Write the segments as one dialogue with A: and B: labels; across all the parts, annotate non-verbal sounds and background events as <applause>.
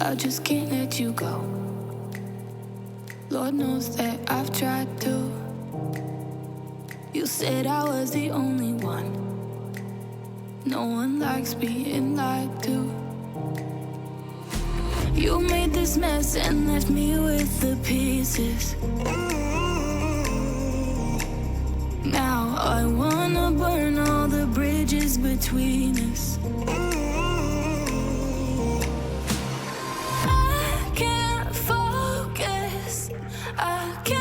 A: I just can't let you go. Lord knows that I've tried to. You said I was the only one. No one likes being lied to. You made this mess and left me with the pieces. Now I wanna burn all the bridges between us. I can't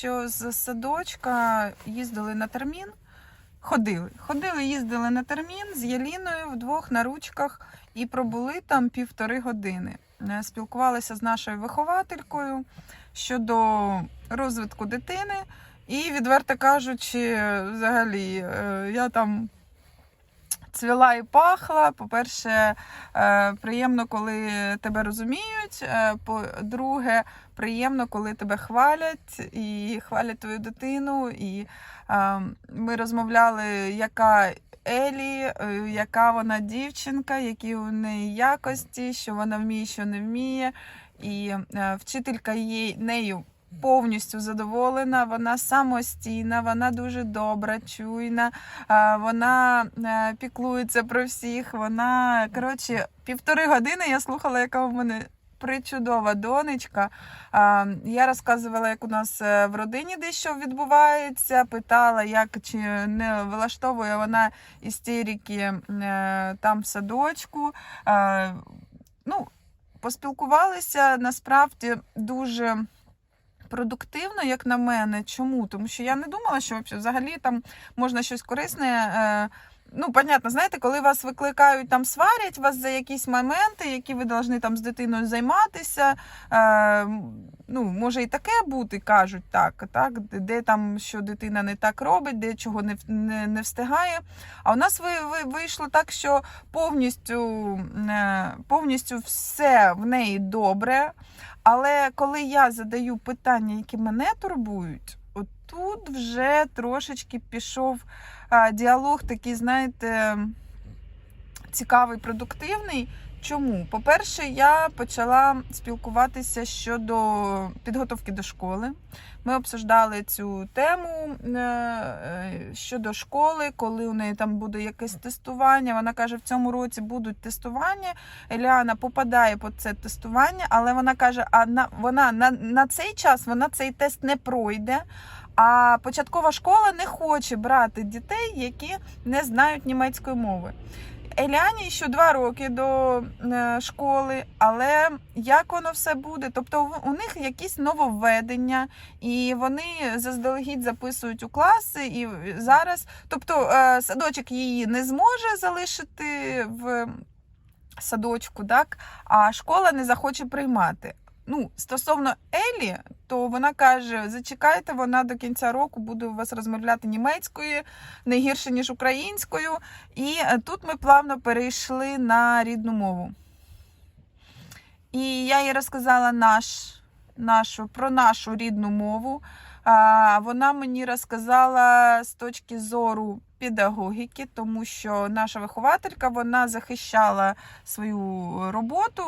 B: що з садочка, їздили на термін. Ходили. Ходили, їздили на термін з Яліною вдвох на ручках і пробули там півтори години. Е, Спілкувалися з нашою вихователькою щодо розвитку дитини. І, відверто кажучи, взагалі, е, я там цвіла і пахла. По-перше, е, приємно, коли тебе розуміють. Е, По-друге, приємно, коли тебе хвалять і хвалять твою дитину. І е, ми розмовляли, яка Елі, яка вона дівчинка, які у неї якості, що вона вміє, що не вміє. І вчителька їй нею. Повністю задоволена, вона самостійна, вона дуже добра, чуйна, вона е, піклується про всіх. Вона коротше півтори години я слухала, яка у мене причудова донечка. Я розказувала, як у нас е, в родині дещо відбувається. Питала, як чи не влаштовує вона істерики е, там в садочку. Ну, поспілкувалися насправді дуже. Продуктивно, як на мене. Чому? Тому що я не думала, що взагалі там можна щось корисне. Е, Ну, понятно, знаєте, коли вас викликають там, сварять вас за якісь моменти, які ви повинні там з дитиною займатися. Е, ну, може і таке бути, кажуть так, так, де- там що дитина не так робить, де чого не, не, не встигає. А у нас ви, ви, вийшло так, що повністю, е, повністю все в неї добре. Але коли я задаю питання, які мене турбують, отут вже трошечки пішов діалог такий, знаєте, цікавий, продуктивний. Чому? По-перше, я почала спілкуватися щодо підготовки до школи. Ми обсуждали цю тему е, е, щодо школи, коли у неї там буде якесь тестування. Вона каже, в цьому році будуть тестування. Еліана попадає під це тестування, але вона каже, а на вона на, на цей час вона цей тест не пройде. А початкова школа не хоче брати дітей, які не знають німецької мови. Еліані ще два роки до е, школи, але як воно все буде? Тобто у них якісь нововведення, і вони заздалегідь записують у класи. І зараз, тобто, е, садочок її не зможе залишити в садочку, так? а школа не захоче приймати. Ну, стосовно Елі, то вона каже: зачекайте, вона до кінця року буде у вас розмовляти німецькою, не гірше, ніж українською. І е, тут ми плавно перейшли на рідну мову. І я їй розказала наш, нашу, про нашу рідну мову. А, Вона мені розказала з точки зору педагогіки, тому що наша вихователька вона захищала свою роботу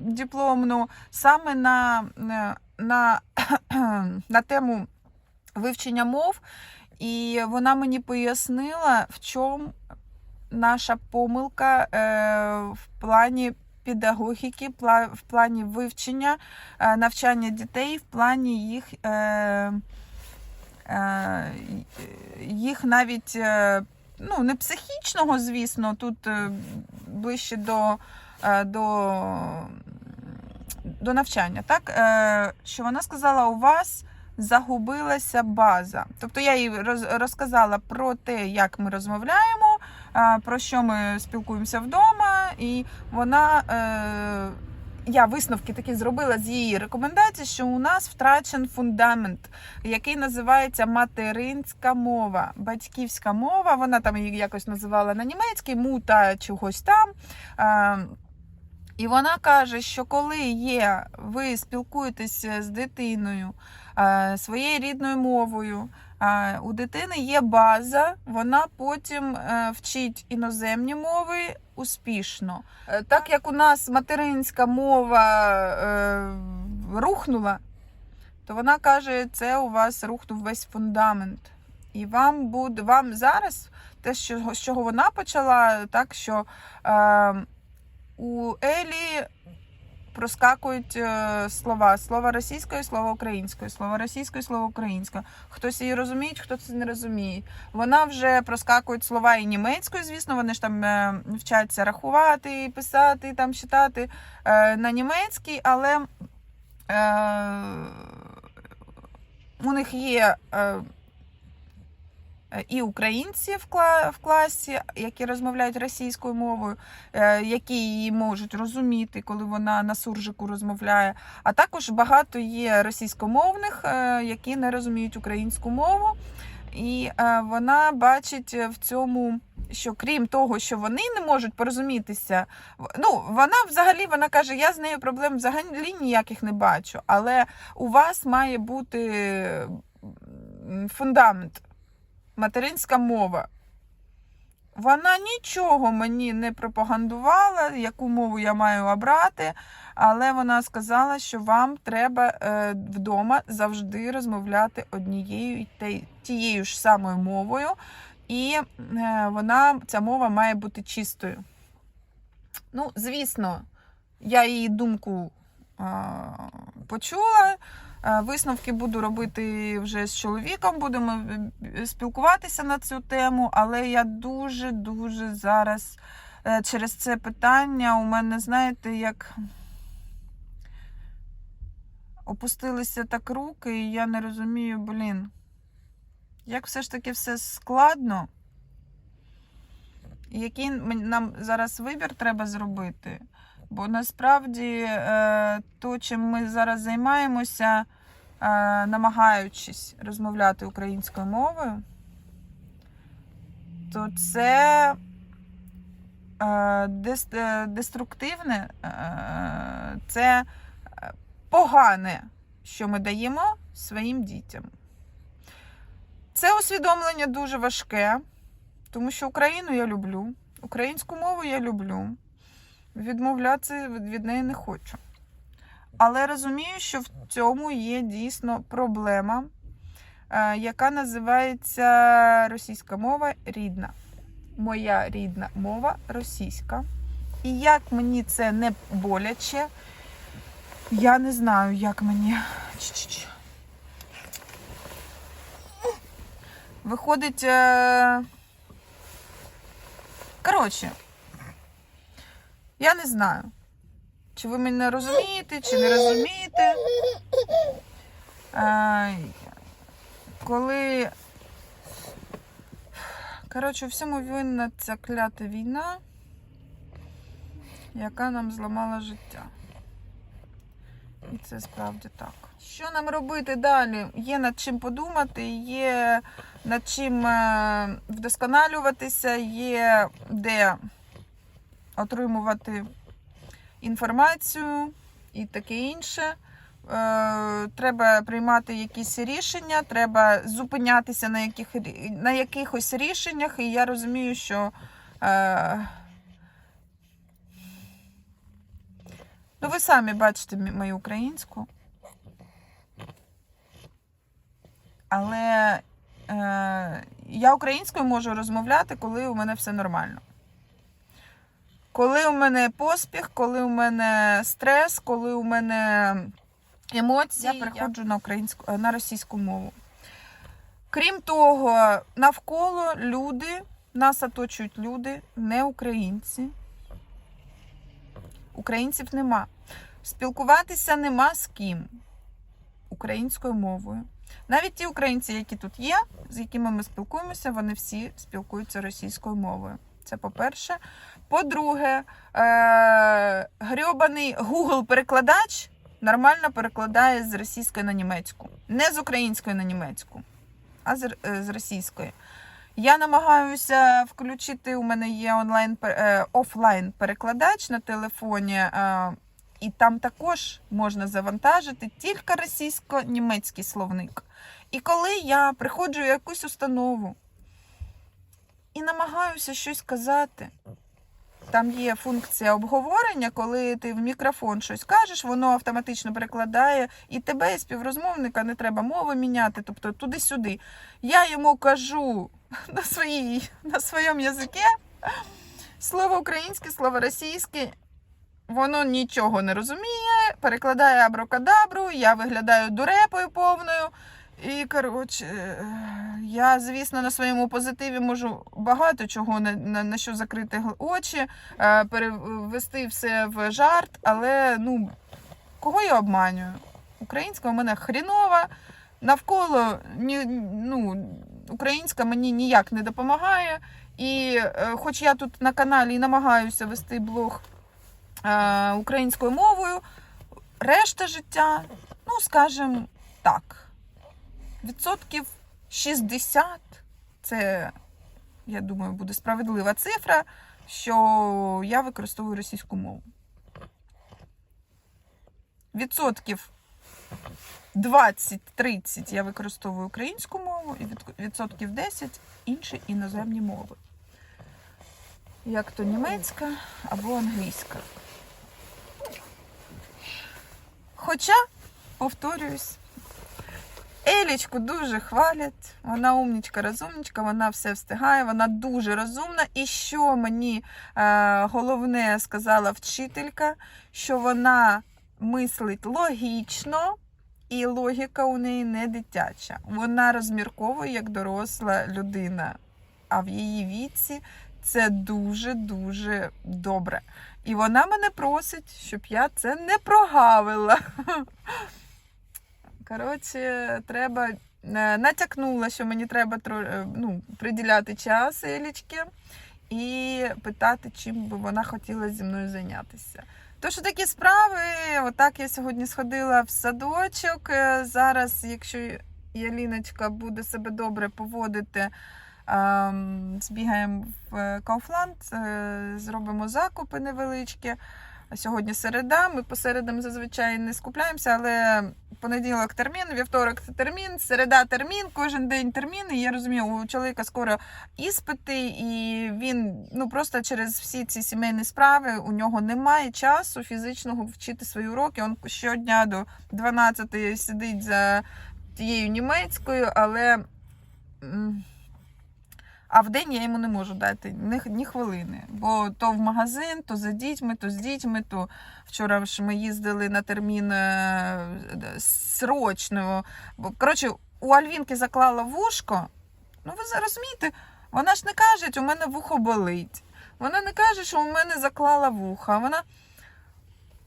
B: дипломну саме на, на, <clears throat> на тему вивчення мов. І вона мені пояснила, в чому наша помилка е, в плані педагогіки, в плані вивчення, е, навчання дітей, в плані їх, е, е, їх навіть е, ну, не психічного, звісно, тут е, ближче до, е, до, до навчання, так? Е, що вона сказала, у вас загубилася база. Тобто я їй розказала про те, як ми розмовляємо, е, про що ми спілкуємося вдома, і вона. Я висновки такі зробила з її рекомендацій, що у нас втрачен фундамент, який називається материнська мова, батьківська мова. Вона там її якось називала на німецькій, мута чогось там. І вона каже, що коли є, ви спілкуєтеся з дитиною своєю рідною мовою, у дитини є база, вона потім е, вчить іноземні мови успішно. Е, Так як у нас материнська мова е, рухнула, то вона каже, це у вас рухнув весь фундамент. І вам буде вам зараз те, що, з чого вона почала, так що е, у Елі проскакують е, слова. Слово російською, слово українською, слово російською, слово українською. Хтось її розуміє, хтось не розуміє. Вона вже проскакують слова і німецькою, звісно, вони ж там е, вчаться рахувати, писати, там читати е, на німецькій, але у них є. І українці в класі, які розмовляють російською мовою, е, які її можуть розуміти, коли вона на суржику розмовляє. А також багато є російськомовних, е, які не розуміють українську мову. І е, вона бачить в цьому, що крім того, що вони не можуть порозумітися, ну вона взагалі вона каже: я з нею проблем взагалі ніяких не бачу. Але у вас має бути фундамент, материнська мова. Вона нічого мені не пропагандувала, яку мову я маю обрати, але вона сказала, що вам треба е, вдома завжди розмовляти однією тією ж самою мовою, і е, вона, ця мова має бути чистою. Ну, звісно, я її думку почула. Е, Висновки буду робити вже з чоловіком, будемо е, спілкуватися на цю тему, але я дуже-дуже зараз е, через це питання у мене, знаєте, як опустилися так руки, і я не розумію, блін, як все ж таки все складно. Який нам зараз вибір треба зробити? Бо насправді е, то, чим ми зараз займаємося, е, намагаючись розмовляти українською мовою, то це е, дес- деструктивне, це погане, що ми даємо своїм дітям. Це усвідомлення дуже важке, тому що Україну я люблю, українську мову я люблю. Відмовлятися від неї не хочу. Але розумію, що в цьому є дійсно проблема, е, яка називається російська мова рідна. Моя рідна мова російська. І як мені це не боляче, я не знаю, як мені. Ч-ч-ч. Виходить. е, Коротше, я не знаю, чи ви мене розумієте, чи не розумієте. Коли. Коротше, всьому винна ця клята війна, яка нам зламала життя. І це справді так. Що нам робити далі? Є над чим подумати, є над чим е, вдосконалюватися, є де отримувати інформацію і таке інше. Е, Треба приймати якісь рішення, треба зупинятися на, яких, на якихось рішеннях, і я розумію, що. Е, ну, ви самі бачите мою українську. Але е, я українською можу розмовляти, коли у мене все нормально. Коли у мене поспіх, коли у мене стрес, коли у мене емоції, я переходжу на українську е, на російську мову. Крім того, навколо люди Нас оточують люди, не українці. Українців нема. Спілкуватися нема з ким українською мовою. Навіть ті українці, які тут є, з якими ми спілкуємося, вони всі спілкуються російською мовою. Це по-перше. По-друге, е- грьобаний Google-перекладач нормально перекладає з російської на німецьку. Не з української на німецьку, а з, е, з російської. Я намагаюся включити. У мене є онлайн е, офлайн перекладач на телефоні, е, і там також можна завантажити тільки російсько-німецький словник. І коли я приходжу в якусь установу і намагаюся щось казати, там є функція обговорення, коли ти в мікрофон щось кажеш, воно автоматично перекладає, і тебе, і співрозмовника, не треба мови міняти, тобто туди-сюди. Я йому кажу <laughs> на, своїй, на своєму язикі слово українське, слово російське. Воно нічого не розуміє, перекладає абракадабру, я виглядаю дурепою повною. І, коротше, я, звісно, на своєму позитиві можу багато чого на, на, на що закрити очі, е, перевести все в жарт, але ну, кого я обманюю? Українська у мене хрінова, навколо ні, ну, українська мені ніяк не допомагає. І е, хоч я тут на каналі і намагаюся вести блог е, українською мовою, решта життя, ну, скажімо так, відсотків 60 це, я думаю, буде справедлива цифра, що я використовую російську мову. Відсотків 20-30 я використовую українську мову, і відсотків 10 інші іноземні мови. Як то німецька або англійська. Хоча, повторююсь, Елічку дуже хвалять, вона умнічка, розумничка, вона все встигає, вона дуже розумна. І що мені е, головне сказала вчителька, що вона мислить логічно, і логіка у неї не дитяча. Вона розмірковує як доросла людина. А в її віці це дуже-дуже добре. І вона мене просить, щоб я це не прогавила. <laughs> Коротше, треба е, натякнула, що мені треба е, ну, приділяти час Елічки і питати, чим би вона хотіла зі мною зайнятися. Тож такі справи, отак я сьогодні сходила в садочок. Е, Зараз, якщо Яліночка буде себе добре поводити, ем, збігаємо в Кауфланд, зробимо закупи невеличкі. Сьогодні середа. Ми по середам зазвичай не скупляємося, але понеділок термін, вівторок термін, середа термін, кожен день термін. І я розумію, у чоловіка скоро іспити, і він ну просто через всі ці сімейні справи у нього немає часу фізичного вчити свої уроки. Він щодня до 12 сидить за тією німецькою, але. А в день я йому не можу дати ні, ні хвилини. Бо то в магазин, то за дітьми, то з дітьми, то вчора ж ми їздили на термін е, срочно. Бо, коротше, у Альвінки заклала вушко. Ну, ви розумієте, вона ж не каже, у мене вухо болить. Вона не каже, що у мене заклала вуха. Вона.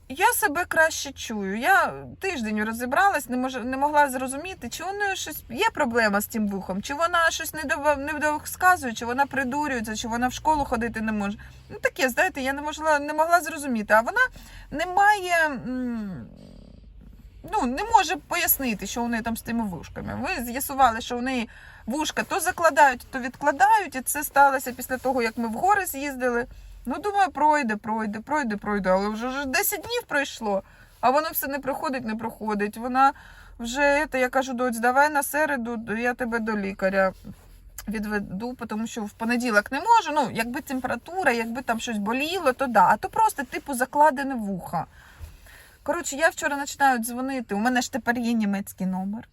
B: Я себе краще чую. Я тиждень розібралась, не, мож, не могла зрозуміти, чи неї щось є проблема з тим вухом, чи вона щось не до, не досказує, чи вона придурюється, чи вона в школу ходити не може. Ну таке, знаєте, я не могла, не могла зрозуміти. А вона не має. Ну, не може пояснити, що у неї там з тими вушками. Ви з'ясували, що у неї вушка то закладають, то відкладають, і це сталося після того, як ми в гори з'їздили. Ну, думаю, пройде, пройде, пройде, пройде. Але вже ж 10 днів пройшло, а воно все не проходить, не проходить. Вона вже, це, я кажу, доць, давай на середу, я тебе до лікаря відведу, тому що в понеділок не можу. Ну, якби температура, якби там щось боліло, то да. А то просто, типу, закладене вуха. Коротше, я вчора починаю дзвонити. У мене ж тепер є німецький номер.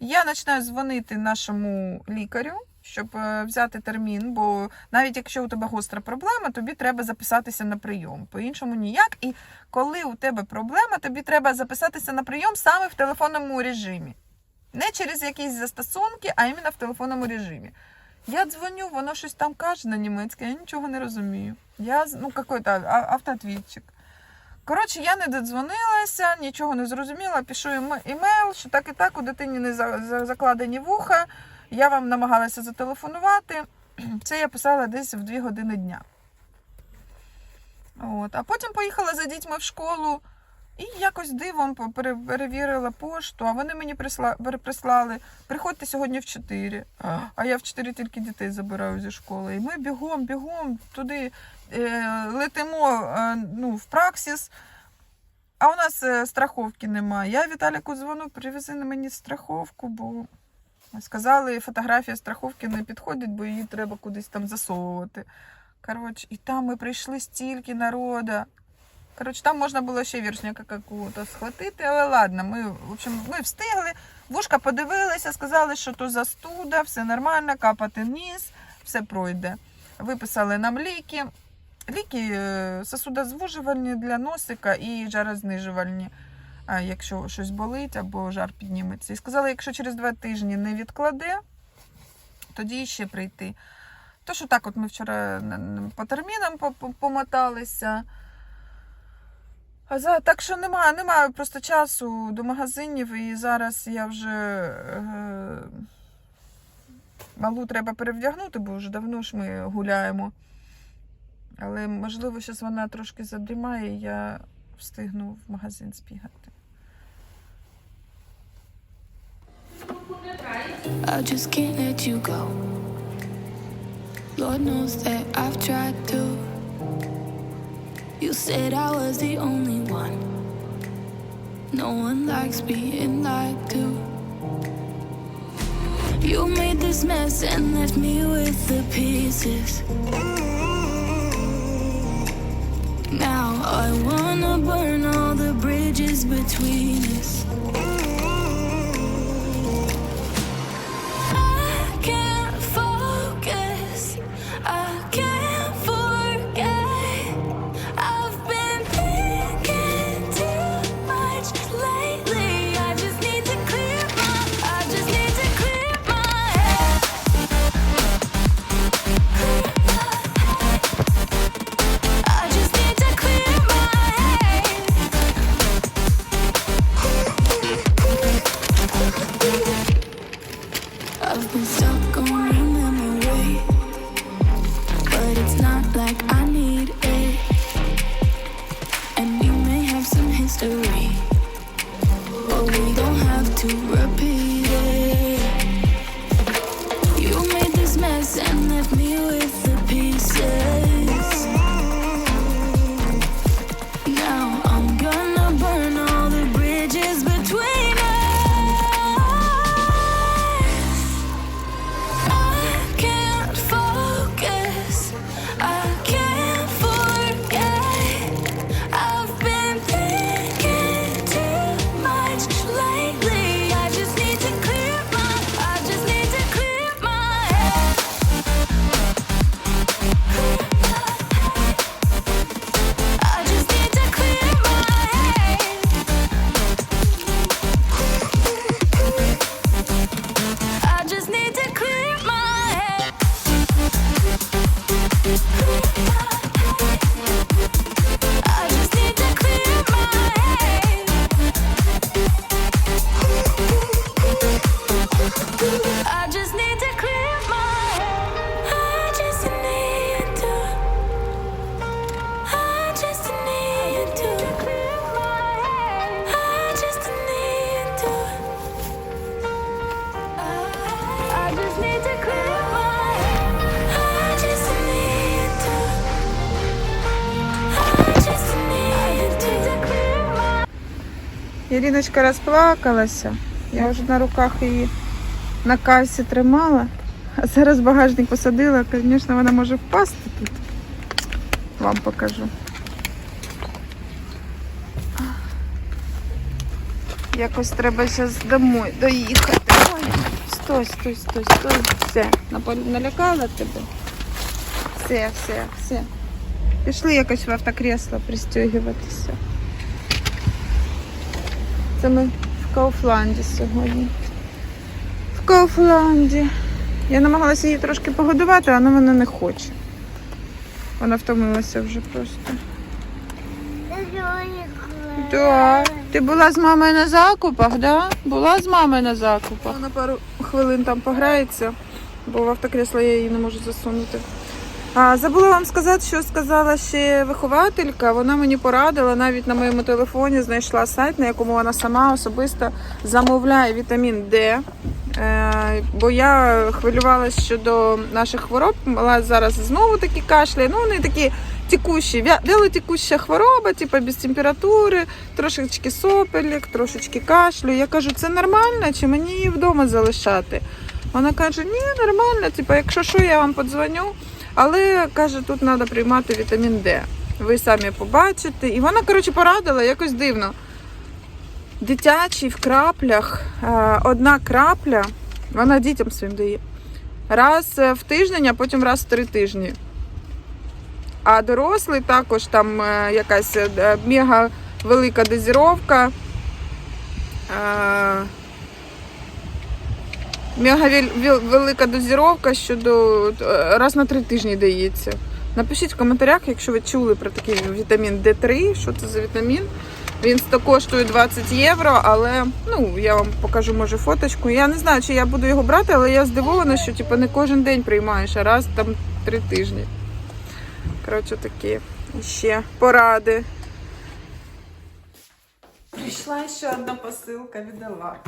B: Я починаю дзвонити нашому лікарю, щоб е, взяти термін, бо навіть якщо у тебе гостра проблема, тобі треба записатися на прийом. По-іншому ніяк. І коли у тебе проблема, тобі треба записатися на прийом саме в телефонному режимі. Не через якісь застосунки, а іменно в телефонному режимі. Я дзвоню, воно щось там каже на німецькій, я нічого не розумію. Я, ну, какой-то автоответчик. Коротше, я не додзвонилася, нічого не зрозуміла. Пишу ім- імейл, що так і так у дитині не за- за- закладені вуха. Я вам намагалася зателефонувати. <clears throat> Це я писала десь в 2 години дня. От. А потім поїхала за дітьми в школу і якось дивом перевірила пошту, а вони мені присла- прислали. Приходьте сьогодні в 4. А я в 4 тільки дітей забираю зі школи. І ми бігом, бігом туди е, летимо е, ну, в праксіс. А у нас е, страховки немає. Я Віталіку дзвоню, привези на мені страховку, бо сказали, фотографія страховки не підходить, бо її треба кудись там засовувати. Коротше, і там ми прийшли стільки народу. Коротше, там можна було ще віршника какого-то схватити, але ладно, ми, в общем, ми встигли. Вушка подивилися, сказали, що то застуда, все нормально, капати вниз, все пройде. Виписали нам ліки. Ліки е, сосудозвужувальні для носика і жарознижувальні, якщо щось болить або жар підніметься. І сказали, якщо через два тижні не відкладе, тоді ще прийти. То, що так, от ми вчора по термінам по- по- помоталися. А за, так що немає, немає просто часу до магазинів, і зараз я вже е, малу треба перевдягнути, бо вже давно ж ми гуляємо. Але можливо, зараз вона трошки задрімає, і я встигну в магазин збігати.
A: I just can't let you go. Lord knows that I've tried to. You said I was the only one. No one likes being lied to. You made this mess and left me with the pieces. Now I wanna burn all the bridges between us. I can
B: Іриночка розплакалася. Я вже на руках її на касі тримала. А зараз багажник посадила. Звісно, вона може впасти тут. Вам покажу. Якось треба зараз домой доїхати. Ой, стой, стой, стой, стой. Все, налякала тебе. Все, все, все. Пішли якось в автокресло пристегуватися. Це ми в Кауфланді сьогодні. В Кауфланді. Я намагалася її трошки погодувати, але вона не хоче. Вона втомилася вже просто. Да. Ти була з мамою на закупах, да? Була з мамою на закупах. Вона пару хвилин там пограється, бо в автокресло я її не можу засунути. А, забула вам сказати, що сказала ще вихователька. Вона мені порадила, навіть на моєму телефоні знайшла сайт, на якому вона сама особисто замовляє вітамін Д. Е, бо я хвилювалася щодо наших хвороб. Мала зараз знову такі кашля. Ну, вони такі текущі, вя- вялотекуща хвороба, типу без температури, трошечки сопелік, трошечки кашлю. Я кажу, це нормально, чи мені її вдома залишати? Вона каже, ні, нормально, типу, якщо що, я вам подзвоню. Але каже, тут треба приймати вітамін Д. Ви самі побачите. І вона, коротше, порадила якось дивно. Дитячий в краплях, е, одна крапля, вона дітям своїм дає. Раз е, в тиждень, а потім раз в три тижні. А дорослий також там е, якась мега велика дозіровка. Е, Мега вел- вел- велика дозіровка щодо е, раз на три тижні дається. Напишіть в коментарях, якщо ви чули про такий вітамін D3, що це за вітамін. Він коштує 20 євро, але ну я вам покажу може фоточку. Я не знаю, чи я буду його брати, але я здивована, що типу, не кожен день приймаєш, а раз там три тижні. Коротше, такі ще поради. Прийшла ще одна посилка від Алар.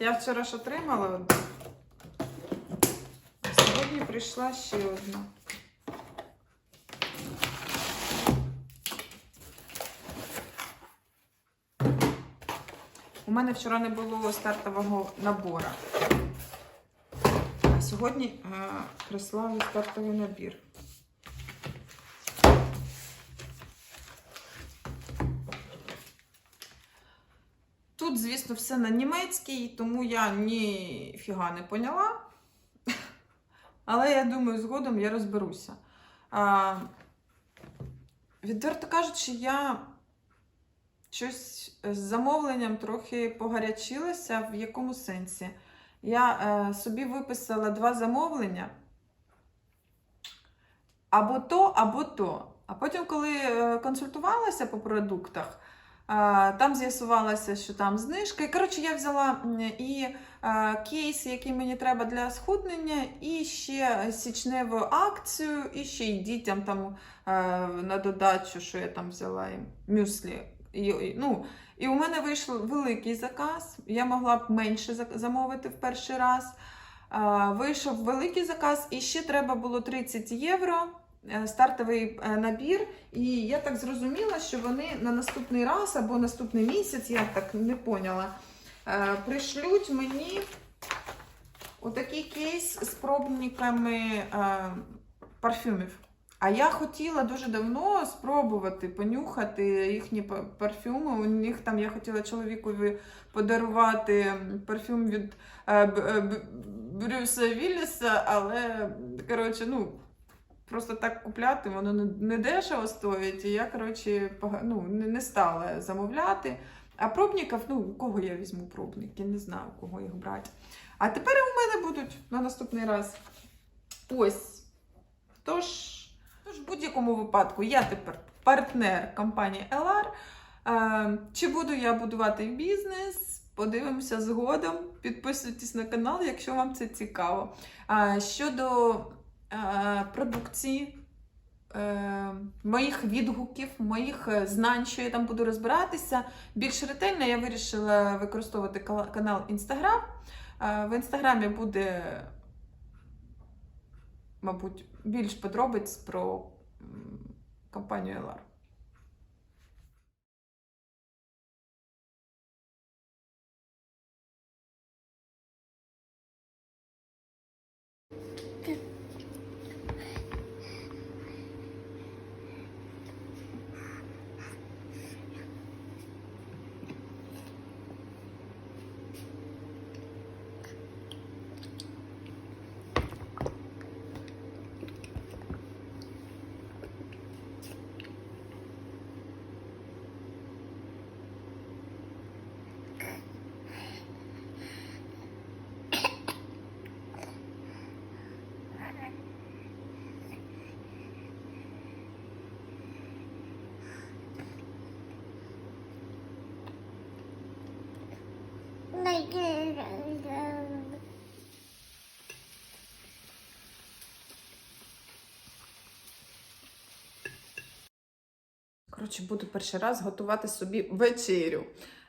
B: Я вчора ж отримала одну. А сьогодні прийшла ще одна. У мене вчора не було стартового набору. А сьогодні е, прислали стартовий набір. Тут, звісно, все на німецькій, тому я ніфіга не поняла. <laughs> Але я думаю, згодом я розберуся. А, відверто кажучи, я щось з замовленням трохи погарячилася. В якому сенсі? Я е, собі виписала два замовлення. Або то, або то. А потім, коли е, консультувалася по продуктах, Там з'ясувалося, що там знижка. І коротше, я взяла і кейс, який мені треба для схуднення, і ще січневу акцію, і ще й дітям там на додачу, що я там взяла їм мюслі. І, ну, і у мене вийшов великий заказ. Я могла б менше замовити в перший раз. Вийшов великий заказ, і ще треба було 30 євро. Е, Стартовий е, набір, і я так зрозуміла, що вони на наступний раз або наступний місяць, я так не поняла, е, пришлють мені отакий кейс з пробниками парфюмів. А я хотіла дуже давно спробувати понюхати їхні парфюми. У них там я хотіла чоловікові подарувати парфюм від Брюса Вілліса, але коротше, ну. Просто так купляти, воно не, дешево стоїть. І я, коротше, ну, не, стала замовляти. А пробників, ну, у кого я візьму пробники, не знаю, у кого їх брати. А тепер у мене будуть на наступний раз. Ось. Тож, тож в будь-якому випадку я тепер партнер компанії LR. Е, чи буду я будувати бізнес? Подивимося згодом. Підписуйтесь на канал, якщо вам це цікаво. Щодо е, Е, продукції, е, моїх відгуків, моїх е, знань, що я там буду розбиратися. Більш ретельно я вирішила використовувати канал Інстаграм. В інстаграмі буде, мабуть, більш подробиць про компанію Елар. Коротше, буду перший раз готувати собі вечерю.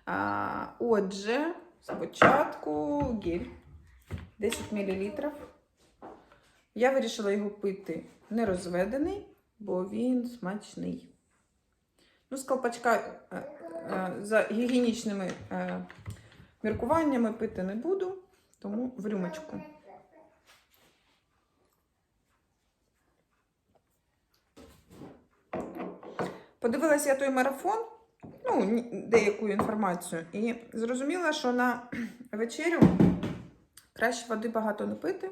B: А, отже, спочатку гель 10 мл. Я вирішила його пити не розведений, бо він смачний. Ну, з колпачка е, е, за гігієнічними е, міркуваннями пити не буду, тому в рюмочку. Подивилася я той марафон, ну, деяку інформацію, і зрозуміла, що на <clears throat> вечерю краще води багато не пити,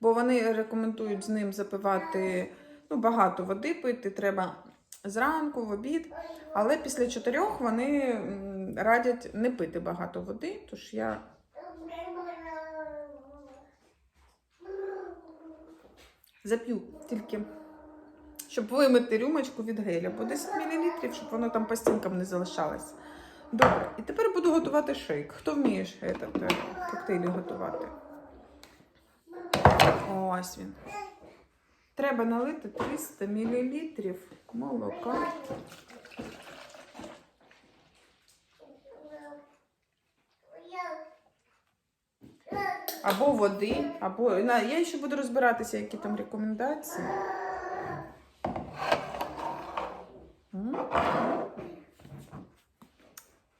B: бо вони рекомендують з ним запивати ну, багато води пити, треба зранку, в обід. Але після чотирьох вони радять не пити багато води, тож я зап'ю тільки, щоб вимити рюмочку від геля по 10 мл, щоб воно там по стінкам не залишалось. Добре, і тепер буду готувати шейк. Хто вміє е, коктейлі готувати? Ось він. Треба налити 300 мл молока. Або води, або. Я ще буду розбиратися, які там рекомендації.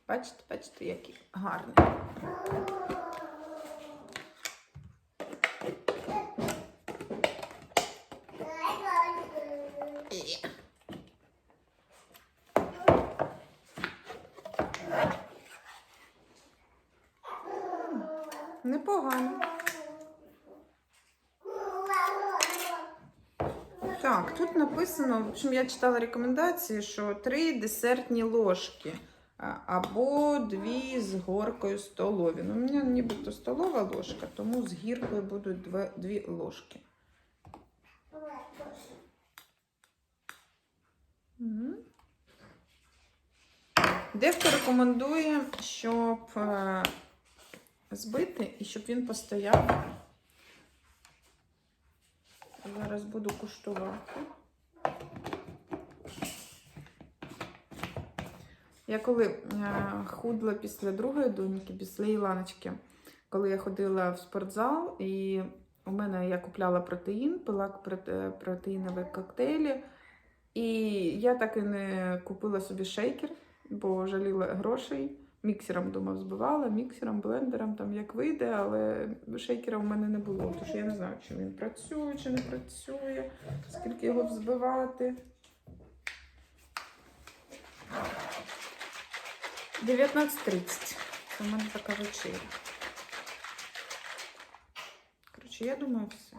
B: Бачите, бачите, який гарний. Так, тут написано, в общем, я читала рекомендації, що три десертні ложки або дві з горкою столові. Ну, у мене нібито столова ложка, тому з гіркою будуть дві, ложки. Мгм. Дехто рекомендує, щоб е, збити і щоб він постояв. Зараз буду куштувати. Я коли е, худла після другої доньки, після Іланочки, коли я ходила в спортзал, і у мене я купляла протеїн, пила проте- протеїнові коктейлі. І я так і не купила собі шейкер, бо жаліла грошей. Міксером дома збивала, міксером, блендером, там як вийде, але шейкера в мене не було. Тож я не знаю, чи він працює, чи не працює, скільки його взбивати. 19.30. Це в мене така вечеря. Коротше, я думаю, все.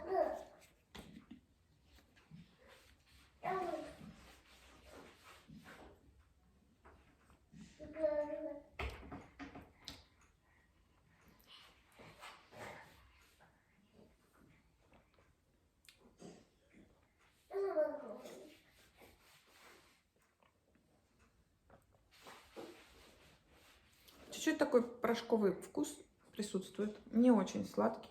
B: Такой порошковый вкус присутствует. Не очень сладкий.